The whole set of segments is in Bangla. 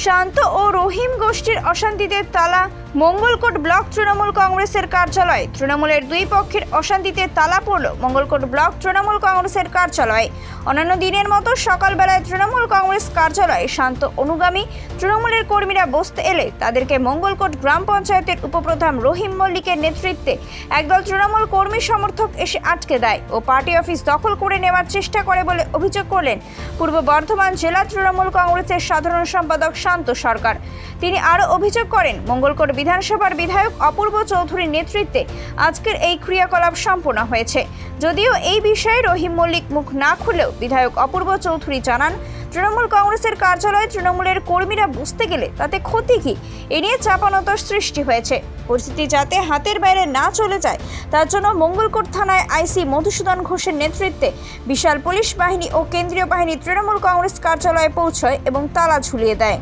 শান্ত ও রহিম গোষ্ঠীর অশান্তিতে তালা মঙ্গলকোট ব্লক তৃণমূল কংগ্রেসের কার্যালয়ে। তৃণমূলের দুই পক্ষের অশান্তিতে তালা পড়ল মঙ্গলকোট ব্লক তৃণমূল কংগ্রেসের কার্যালয়ে। অন্যান্য দিনের মতো সকালবেলায় তৃণমূল কংগ্রেস কার্যালয়ে শান্ত অনুগামী তৃণমূলের কর্মীরা বসতে এলে তাদেরকে মঙ্গলকোট গ্রাম পঞ্চায়েতের উপপ্রধান রহিম মল্লিকের নেতৃত্বে একদল তৃণমূল কর্মী সমর্থক এসে আটকে দেয় ও পার্টি অফিস দখল করে নেওয়ার চেষ্টা করে বলে অভিযোগ করলেন পূর্ব বর্ধমান জেলা তৃণমূল কংগ্রেসের সাধারণ সম্পাদক শান্ত সরকার। তিনি আরও অভিযোগ করেন, মঙ্গলকোট বিধানসভার বিধায়ক অপূর্ব চৌধুরীর নেতৃত্বে আজকের এই ক্রিয়াকলাপ সম্পন্ন হয়েছে। যদিও এই বিষয়ে রহিম মল্লিক মুখ না খুলেও বিধায়ক অপূর্ব চৌধুরী জানান, তৃণমূল কংগ্রেসের কার্যালয়ে তৃণমূলের কর্মীরা বুঝতে গেলে তাতে ক্ষতি কি, এ নিয়ে চাপানতর সৃষ্টি হয়েছে। পরিস্থিতি যাতে হাতের বাইরে না চলে যায়, তার জন্য মঙ্গলকোট থানায় আইসি মধুসূদন ঘোষের নেতৃত্বে বিশাল পুলিশ বাহিনী ও কেন্দ্রীয় বাহিনী তৃণমূল কংগ্রেস কার্যালয়ে পৌঁছয় এবং তালা ঝুলিয়ে দেয়।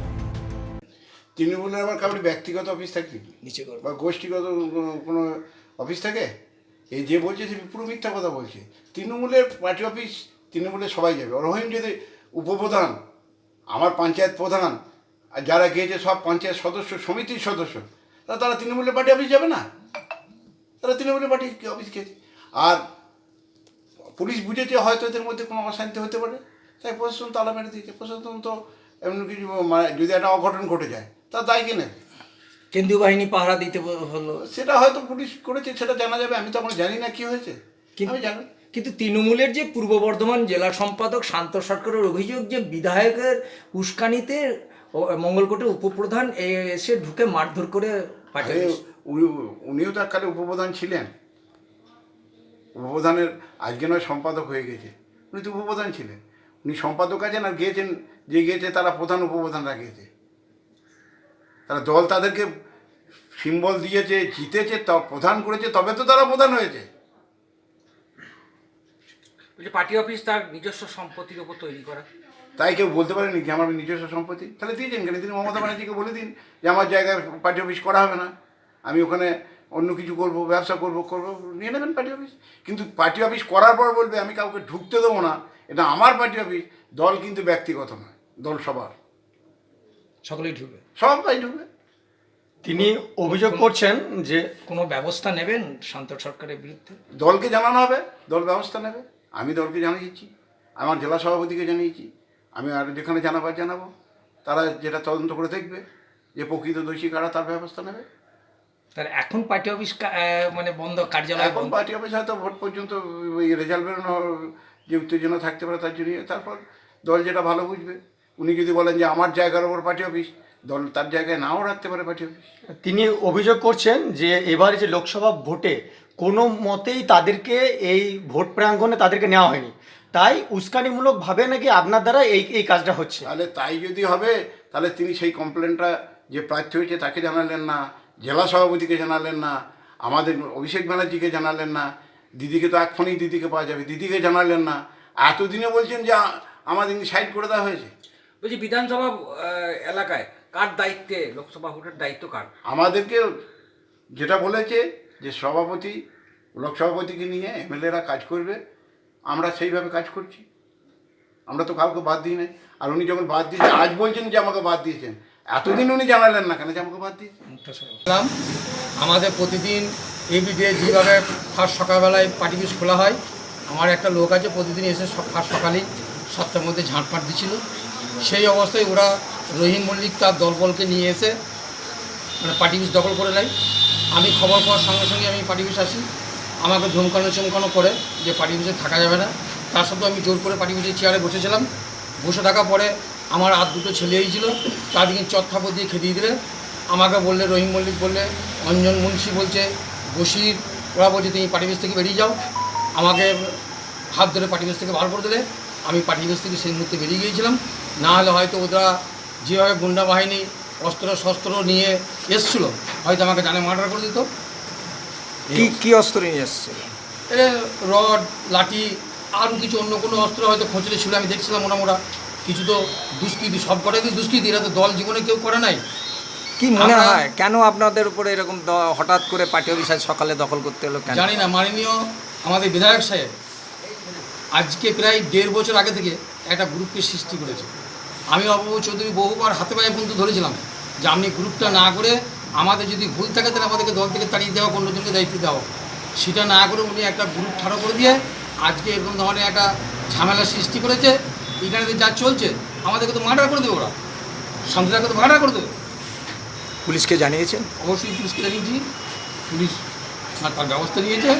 তৃণমূলের আবার কারোর ব্যক্তিগত অফিস থাকে? নিচে বা গোষ্ঠীগত কোনো- অফিস থাকে? এই যে বলছে সে পুরো মিথ্যা কথা বলছে। তৃণমূলের পার্টি অফিস তৃণমূলের সবাই যাবে। রহিম যদি উপপ্রধান আমার পঞ্চায়েত প্রধান আর যারা গিয়েছে সব পঞ্চায়েত সদস্য সমিতির সদস্য তারা তারা তৃণমূলের পার্টি অফিস যাবে না? তারা তৃণমূলের পার্টি অফিস গেছে? আর পুলিশ বুঝেছে হয়তো এদের মধ্যে কোনো অশান্তি হতে পারে। তাই প্রশাসন তালা মেরে দিয়েছে। প্রশাসন তো এমন কিছু মানে যদি একটা অঘটন ঘটে যায় তা দায় কিনে? কেন্দ্রীয় বাহিনী পাহারা দিতে হলো। সেটা হয়তো পুলিশ করেছে সেটা জানা যাবে আমি তো এখন জানি না কি হয়েছে। কিন্তু- আমি জানি। কিন্তু তৃণমূলের যে পূর্ব বর্ধমান জেলা সম্পাদক শান্ত সরকারের অভিযোগ যে বিধায়কের উস্কানিতে মঙ্গলকোটের উপপ্রধান এসে ঢুকে মারধর করে উনিও তো এককালে উপপ্রধান ছিলেন। উপপ্রধানের আজকে নয় সম্পাদক হয়ে গেছে। উনি তো উপপ্রধান ছিলেন। উনি সম্পাদক আছেন আর গিয়েছেন যে গিয়েছে তারা প্রধান উপপ্রধানরা গিয়েছে। তারা দল তাদেরকে সিম্বল দিয়েছে জিতেছে তা প্রধান করেছে তবে তো তারা প্রধান হয়েছে। পার্টি অফিস তার নিজস্ব সম্পত্তির উপর তৈরি করা। তাই কেউ বলতে পারেনি যে আমার নিজস্ব সম্পত্তি? তাহলে দিয়েছেন কেন? তিনি মমতা ব্যানার্জিকে বলে দিন যে আমার জায়গায় পার্টি অফিস করা হবে না। আমি ওখানে অন্য কিছু করব ব্যবসা করব করব নিয়ে নেবেন পার্টি অফিস। কিন্তু পার্টি অফিস করার পর বলবে আমি কাউকে ঢুকতে দেবো না। এটা আমার পার্টি অফিস দল কিন্তু ব্যক্তিগত নয় দল সবার। সকলেই ঢুকবে। সবাই ঢুকবে। তিনি অভিযোগ করছেন যে কোনো ব্যবস্থা নেবেন শান্ত সরকারের বিরুদ্ধে? দলকে জানানো হবে দল ব্যবস্থা নেবে। আমি দলকে জানিয়েছি আমার জেলা সভাপতিকে জানিয়েছি আমি আর যেখানে জানাবার জানাব। তারা যেটা তদন্ত করে দেখবে যে প্রকৃত দোষী কারা তার ব্যবস্থা নেবে। তার এখন পার্টি অফিস কা- মানে বন্ধ কার্যালয় এখন বন্ধ? পার্টি অফিস হয়তো ভোট পর্যন্ত ওই রেজাল্ট বেরোনো যে উত্তেজনা থাকতে পারে তার জন্য তারপর দল যেটা ভালো বুঝবে উনি যদি বলেন যে আমার জায়গার ওপর পার্টি অফিস দল তার জায়গায় নাও রাখতে পারে পার্টি অফিস। তিনি অভিযোগ করছেন যে এবারে যে লোকসভা ভোটে কোনো মতেই তাদেরকে এই ভোট প্রাঙ্গণে তাদেরকে নেওয়া হয়নি। তাই উস্কানিমূলকভাবে নাকি আপনার দ্বারা এই এই কাজটা হচ্ছে? তাহলে তাই যদি হবে তাহলে তিনি সেই কমপ্লেনটা যে প্রার্থী হয়েছে তাকে জানালেন না জেলা সভাপতিকে জানালেন না আমাদের অভিষেক ব্যানার্জিকে জানালেন না দিদিকে তো এক্ষণই দিদিকে পাওয়া যাবে দিদিকে জানালেন না। এতদিনে বলছেন যে আমাদের সাইড করে দেওয়া হয়েছে। বলছি বিধানসভা এলাকায় কার দায়িত্বে লোকসভা ভোটের দায়িত্ব কার? আমাদেরকে যেটা বলেছে যে সভাপতি লোকসভাপতিকে নিয়ে এমএলএরা কাজ করবে আমরা সেইভাবে কাজ করছি। আমরা তো কাউকে বাদ দিই নাই। আর উনি যখন বাদ দিয়েছেন আজ বলছেন যে আমাকে বাদ দিয়েছেন। এতদিন উনি জানালেন না কেন যে আমাকে বাদ দিয়েছেন? আমাদের প্রতিদিন এভিডে যেভাবে ফার্স্ট সকালবেলায় পার্টি অফিস খোলা হয় আমার একটা লোক আছে প্রতিদিন এসে ফার্স্ট সকালেই সাতটার মধ্যে ঝাঁটপাট দিচ্ছিল সেই অবস্থায় ওরা রহিম মল্লিক তার দলবলকে নিয়ে এসে মানে পার্টি অফিস দখল করে নেয়। আমি খবর পাওয়ার সঙ্গে সঙ্গে আমি পার্টি আসি। আমাকে ধমকানো চমকানো করে যে পার্টি অফিসে থাকা যাবে না। তার সত্ত্বেও আমি জোর করে পার্টি অফিসের চেয়ারে বসেছিলাম। বসে থাকার পরে আমার আর দুটো ছিল তাদেরকে চত্থাপর দিয়ে খেদিয়ে দিলে। আমাকে বললে, রহিম মল্লিক বললে, অঞ্জন মুন্সি বলছে বসির ওরা বলছে, তুমি পার্টি অফিস থেকে বেরিয়ে যাও। আমাকে হাত ধরে পার্টি অফিস থেকে বার করে দিলে। আমি পার্টি অফিস থেকে সেই মুহূর্তে বেরিয়ে গিয়েছিলাম। না হলে হয়তো ওরা যেভাবে গুন্ডা বাহিনী অস্ত্র শস্ত্র নিয়ে এসছিল হয়তো আমাকে জানে মার্ডার করে দিত। কি কি অস্ত্র নিয়ে এসছে? এ রড লাঠি আরও কিছু অন্য কোনো অস্ত্র হয়তো খোঁচলে ছিল আমি দেখছিলাম মোরা কিছু তো দুষ্কৃতি সব কটাই তো দুষ্কৃতি এরা তো দল জীবনে কেউ করে নাই। কি মনে হয় কেন আপনাদের উপরে এরকম হঠাৎ করে পার্টি অফিস সকালে দখল করতে হলো কেন? জানি না মাননীয় আমাদের বিধায়ক সাহেব আজকে প্রায় দেড় বছর আগে থেকে একটা গ্রুপকে সৃষ্টি করেছে। আমি অবাবু চৌধুরী বহুবার হাতে পায়ে বন্ধু ধরেছিলাম। যে আপনি গ্রুপটা না করে আমাদের যদি ভুল থাকে তাহলে আমাদেরকে দল থেকে তাড়িয়ে দেওয়া অন্যজনকে দায়িত্ব দেওয়া। সেটা না করে উনি একটা গ্রুপ ঠাড়ো করে দিয়ে আজকে এরকম ধরনের একটা ঝামেলা সৃষ্টি করেছে। এখানে যা চলছে আমাদেরকে তো মার্ডার করে দেবে ওরা। শান্তিদাকে তো মার্ডার করে দেবে। পুলিশকে জানিয়েছেন? অবশ্যই পুলিশকে জানিয়েছি। পুলিশ তার ব্যবস্থা নিয়েছে।